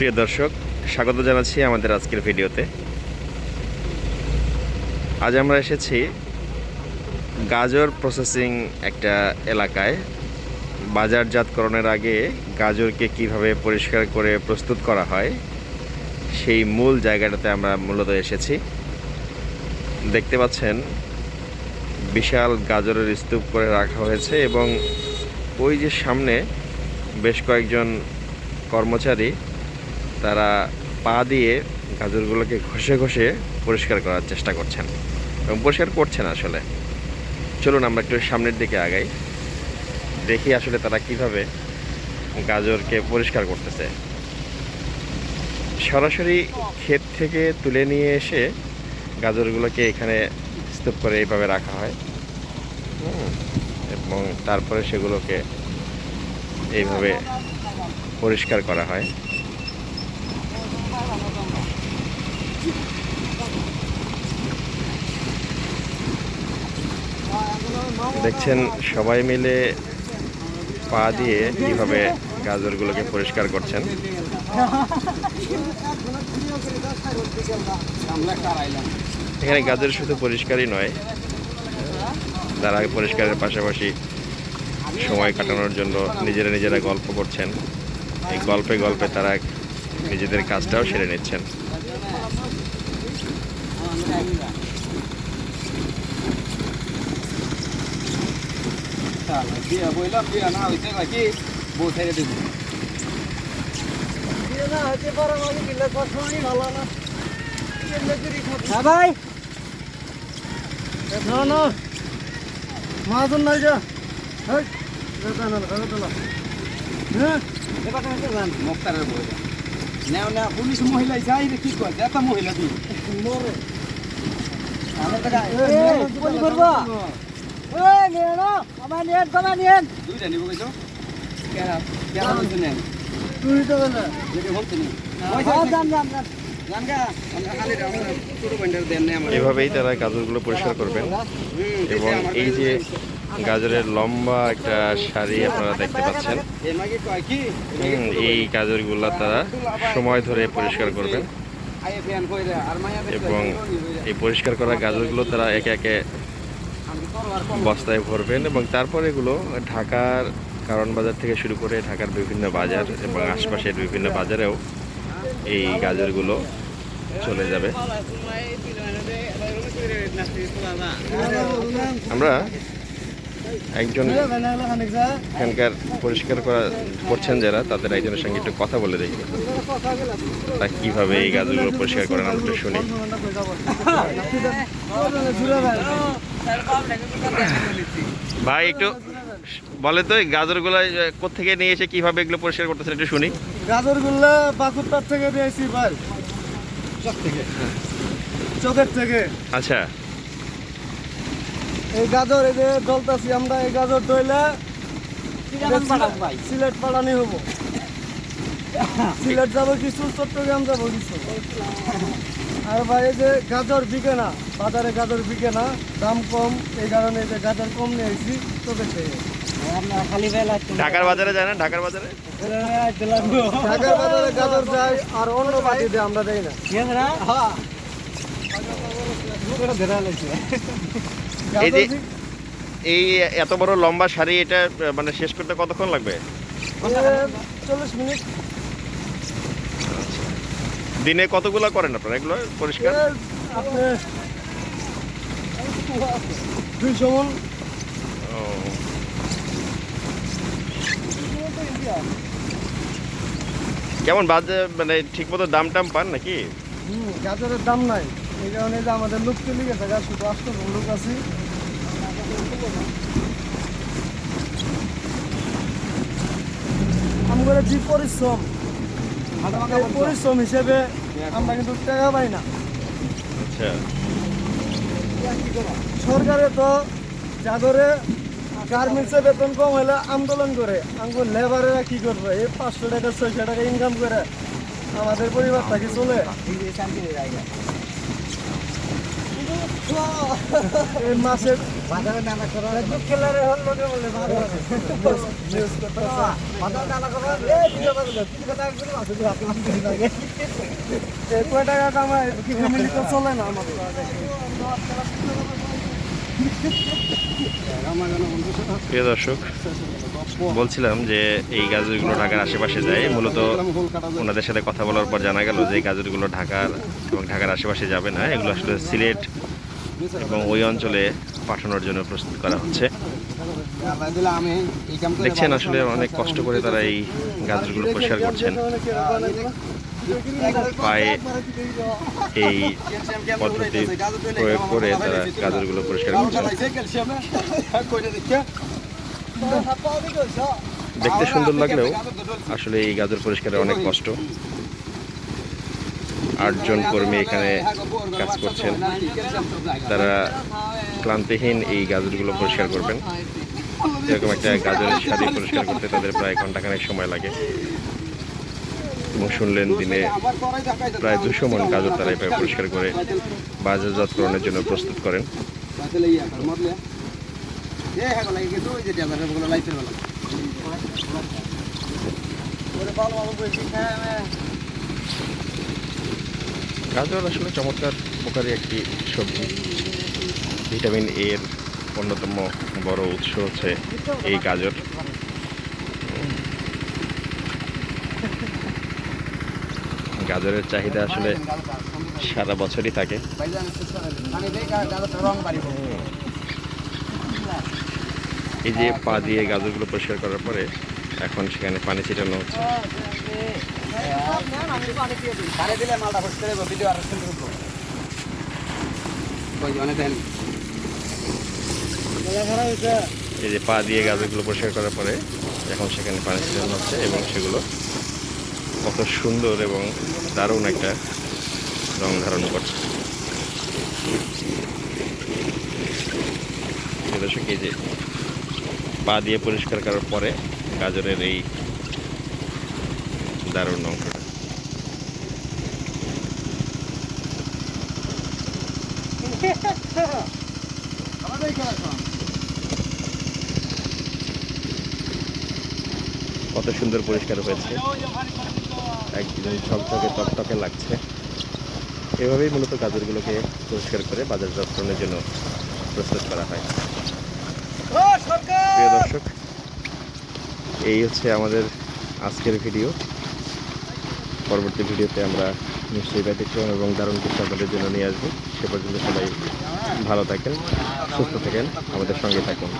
প্রিয় দর্শক, স্বাগত জানাচ্ছি আমাদের আজকের ভিডিওতে। আজ আমরা এসেছি গাজর প্রসেসিং একটা এলাকায়। বাজারজাতকরণের আগে গাজরকে কীভাবে পরিষ্কার করে প্রস্তুত করা হয়, সেই মূল জায়গাটাতে আমরা মূলত এসেছি। দেখতে পাচ্ছেন, বিশাল গাজরের স্তূপ করে রাখা হয়েছে এবং ওই যে সামনে বেশ কয়েকজন কর্মচারী তারা পা দিয়ে গাজরগুলোকে ঘষে ঘষে পরিষ্কার করার চেষ্টা করছেন এবং পরিষ্কার করছেন আসলে। চলুন আমরা একটু সামনের দিকে আগাই। দেখি আসলে তারা কীভাবে গাজরকে পরিষ্কার করতেছে। সরাসরি ক্ষেত থেকে তুলে নিয়ে এসে গাজরগুলোকে এখানে স্তূপ করে এইভাবে রাখা হয়। এবং তারপরে সেগুলোকে এইভাবে পরিষ্কার করা হয়। দেখছেন সবাই মিলে পা দিয়ে কীভাবে গাজরগুলোকে পরিষ্কার করছেন। এখানে গাজর শুধু পরিষ্কারই নয় তারা পরিষ্কারের পাশাপাশি সময় কাটানোর জন্য নিজেরা নিজেরা গল্প করছেন, এই গল্পে গল্পে তারা নিজেদের কাজটাও সেরে নিচ্ছেন। বিয়া বইলাম বিয়া না। হইতে নাকি বউ ছেড়ে দেবো হ্যাঁ? ভাই না না মাজন নাই যা। হ্যাঁ মুক্তারের বই না পুলিশ মহিলা যাই রে কি দেখা মহিলা তুই। মরে। আমরা তো গায়ে এই, বলি করবা? এই নিয়ে না আমার নিয়ে তোমার নিয়ে দুইটা নিব কইছো? কেরা কেরা বলছ নেন? তুই তো বলে। যদি বলতে নি হ্যাঁ আমরা এভাবেই তারা গাজরগুলো পরিষ্কার করবেন। এবং এই যে গাজরের লম্বা একটা শাড়ি আপনারা দেখতে পাচ্ছেন। এই গাজরগুলো তারা সময় ধরে পরিষ্কার করবেন। আয়ে ফ্যান কইরা আর মায়া দেখতে এবং এই পরিষ্কার করা গাজরগুলো তারা একে একে বস্তায় ভরবেন এবং তারপর এগুলো ঢাকার কারণ বাজার থেকে শুরু করে ঢাকার বিভিন্ন বাজার এবং আশপাশের বিভিন্ন বাজারেও এই গাজরগুলো চলে যাবে। আমরা একজন এখানকার পরিষ্কার করা করছেন যারা, তাদের একজনের সঙ্গে একটু কথা বলে দেখি। তা কীভাবে এই গাছগুলো পরিষ্কার করেন, আমরা শুনি। ভাই একটু বলে তো এই গাজরগুলো কোথেকে নিয়ে এসে কীভাবে এগুলো পরিষ্কার করতেছেন একটু শুনি। গাজর গুল্লা বাকুরটার থেকে নিয়েছি ভাই। চোখের থেকে। আচ্ছা। এই গাজর এই যে ডলতাছি আমরা এই গাজর দইলে সিলেট পালানি হব। সিলেট যাব কিছু চট্টগ্রাম যাব কিছু। আর ভাই এই যে গাজর বিকে না বাজারে গাজর বিকে না দাম কম এই কারণে যে গাজর কম নিয়ে আসছি চোখের থেকে ঢাকার বাজারে যায় না? ঢাকার বাজারে? ঢাকার বাজারে গাজর যায় আর অন্য বাড়ি দিয়ে আমরা দেই না। হ্যাঁ। এই যে- এই এত বড় লম্বা শাড়ি এটা মানে শেষ করতে কতক্ষণ লাগবে? চল্লিশ মিনিট। দিনে কতগুলো করেন আপনারা? এগুলো পরিষ্কার? মন। কেমন বাজে মানে ঠিক মতো দাম টাম পান নাকি? হুম, গাজরের দাম নাই। এই কারণে যে আমাদের লোক চলে গেছে গাছ শুধু আসতে লোক আছি আমাদের যে পরিশ্রম পরিশ্রম হিসেবে আমরা কিন্তু টাকা পাই না। আচ্ছা। সরকারে তো যাদরে গার্মেন্টসে বেতন কম হলে আন্দোলন করে আঙ্গুর লেবারেরা কি করবে? এই পাঁচশো টাকা ছয়শো টাকা ইনকাম করে আমাদের পরিবারটাকে চলে? এই করা করা এই ভিডিও বাজারে তিন কথা একদম আছে যে আপনি দিন আগে এই কয় টাকা কামাই ফ্যামিলি তো চলে না আমার প্রিয় দর্শক, বলছিলাম যে এই গাজরগুলো ঢাকার আশেপাশে যায়। মূলত ওনাদের সাথে কথা বলার পর জানা গেল যে এই গাজরগুলো ঢাকার এবং ঢাকার আশেপাশে যাবে না। এগুলো আসলে সিলেট এবং ওই অঞ্চলে পাঠানোর জন্য প্রস্তুত করা হচ্ছে। দেখছেন আসলে অনেক কষ্ট করে তারা এই গাজরগুলো পরিষ্কার করছেন। পায়ে এই পদ্ধতি প্রয়োগ করে তারা গাজরগুলো পরিষ্কার দেখতে সুন্দর লাগলেও আসলে এই গাজর পরিষ্কারে অনেক কষ্ট। আটজন কর্মী এখানে কাজ করছেন। তারা ক্লান্তিহীন এই গাজরগুলো পরিষ্কার করবেন। এরকম একটা গাজরের শাড়ি পরিষ্কার করতে তাদের প্রায় ঘন্টাখানেক সময় লাগে। এবং শুনলেন দিনে প্রায় দুশো মন গাজর তারা এভাবে পরিষ্কার করে বাজারজাতকরণের জন্য প্রস্তুত করেন। গাজর আসলে চমৎকার উপকারী একটি সবজি। ভিটামিন এর অন্যতম বড় উৎস হচ্ছে এই গাজর। গাজরের চাহিদা আসলে সারা বছরই থাকে। এই যে পা দিয়ে গাজরগুলো পরিষ্কার করার পরে এখন সেখানে পানি ছিটানো হচ্ছে। এই যে পা দিয়ে গাজরগুলো পরিষ্কার করার পরে এখন সেখানে পানি ছিটানো হচ্ছে এবং সেগুলো কত সুন্দর এবং দারুণ একটা রং ধারণ করছে। যে পা দিয়ে পরিষ্কার করার পরে গাজরের এই দারুণ অংশটা। কত সুন্দর পরিষ্কার হয়েছে। একদম ঝকঝকে টকটকে লাগছে। এভাবেই মূলত গাজরগুলোকে পরিষ্কার করে বাজার বাজারজাতকরণের জন্য প্রস্তুত করা হয়। প্রিয় দর্শক এই হচ্ছে আমাদের আজকের ভিডিও। পরবর্তী ভিডিওতে আমরা নিশ্চয়ই ব্যতিক্রম এবং দারুণ কিছু আপনাদের জন্য নিয়ে আসব। সে পর্যন্ত সবাই ভালো থাকেন সুস্থ থাকেন আমাদের সঙ্গে থাকুন।